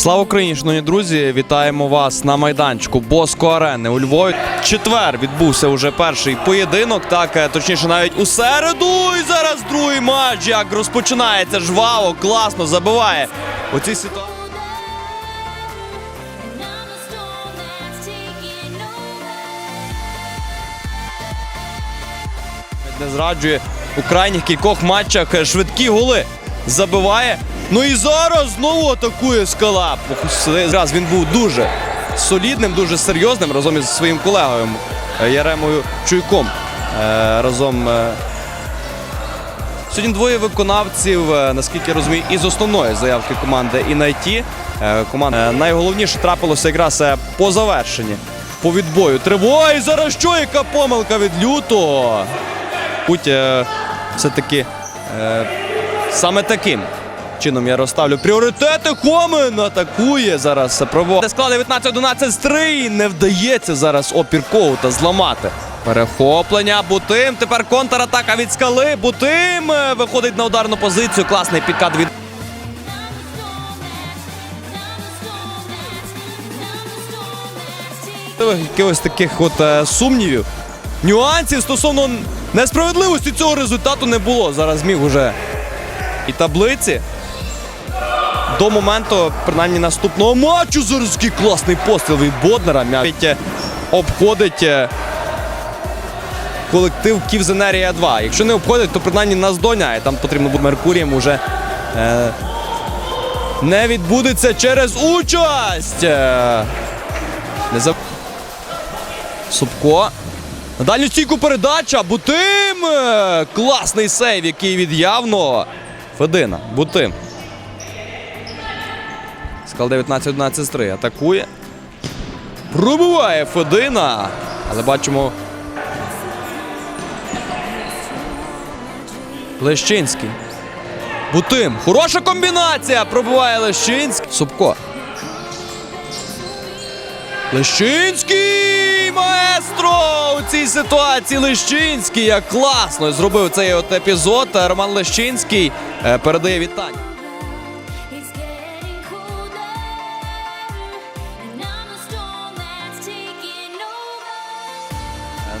Слава Україні, шановні друзі! Вітаємо вас на майданчику Боско Арени у Львові. Четвер відбувся уже перший поєдинок. Так, е, точніше, навіть у середу. І зараз другий матч. Як розпочинається жваво, класно забиває. У цій ситуації. Не зраджує у крайніх кількох матчах е, швидкі голи. Забиває. Ну і зараз знову атакує скала. Раз він був дуже солідним, дуже серйозним разом із своїм колегою е, Яремою Чуйком. Е, Разом. Сьогодні двоє виконавців, наскільки я розумію, із основної заявки команди Інайті. Команда найголовніше трапилося якраз по завершенні. По відбою. Тривога. І зараз що? Яка помилка від лютого? Путь е, все-таки е, саме таким чином я розставлю пріоритети. Хомен атакує зараз. Пробуває склад 19-11 стрий. Не вдається зараз опір Коута зламати. Перехоплення. Бутим. Тепер контратака від скали. Бутим е, виходить на ударну позицію. Класний підкат від. Якихось таких от сумнівів. Нюансів стосовно несправедливості цього результату не було. Зараз міг уже і таблиці. До моменту, принаймні, наступного матчу зараз який класний постріл від Боднера. М'яч е, обходить е, колектив Ківзенерія 2. Якщо не обходить, то принаймні наздоняє. Там потрібно буде Меркурієм уже е, не відбудеться через участь. Е, не за... Супко. На дальню стійку передача. Бутим! Е, Класний сейв, який від явно. Федина. Бутим. Скал 19-11 з 3. Атакує. Пробиває Федина. Але бачимо. Лещинський. Бутим. Хороша комбінація. Пробиває Лещинський. Супко. Лещинський маестро у цій ситуації. Лещинський як класно зробив цей от епізод. Роман Лещинський е, передає вітання. Over.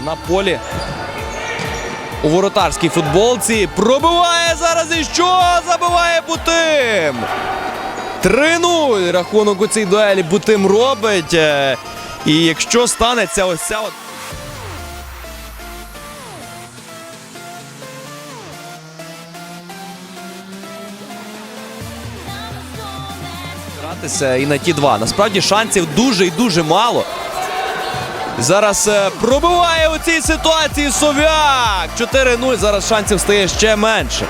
на полі. У воротарській футболці пробиває зараз і що? Забиває Бутим. 3-0 рахунок у цій дуелі Бутим робить. І якщо станеться ось ця от. І на ті два. Насправді шансів дуже і дуже мало. Зараз е, пробиває у цій ситуації Сов'як. 4-0. Зараз шансів стає ще менше.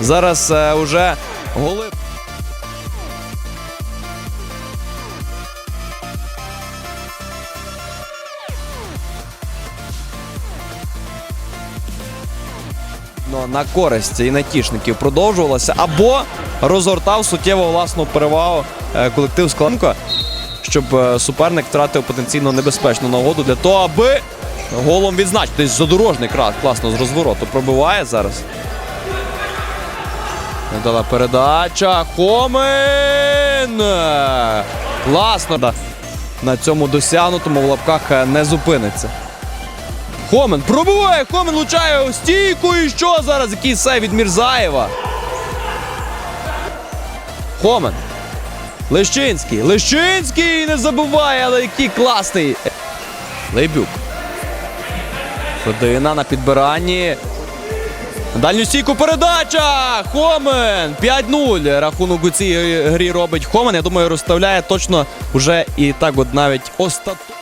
Зараз е, уже голи. На користь і натішників продовжувалося або розгортав суттєво власну перевагу е, колектив Складенко щоб е, суперник втратив потенційно небезпечну нагоду для того, аби голом відзначитись. Задорожний крат класно з розвороту пробиває зараз. Недала передача. Хомен! Е, Класно. На цьому досягнутому в лапках е, не зупиниться. Хомен пробиває! Хомен влучає у стійку. І що зараз? Який сейв від Мірзаєва? Хомен. Лещинський. Лещинський не забуває, але який класний. Лейбюк. Федина на підбиранні. Дальню стійку передача! Хомен! 5-0. Рахунок у цій грі робить Хомен. Я думаю, розставляє точно вже і так от навіть остаточно.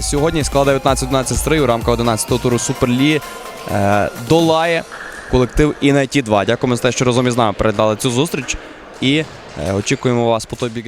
Сьогодні склад 19-11 стрій у рамках 11-го туру Суперлі е, долає колектив Інайті 2. Дякуємо за те, що разом із нами передали цю зустріч. І е, очікуємо вас по той бік.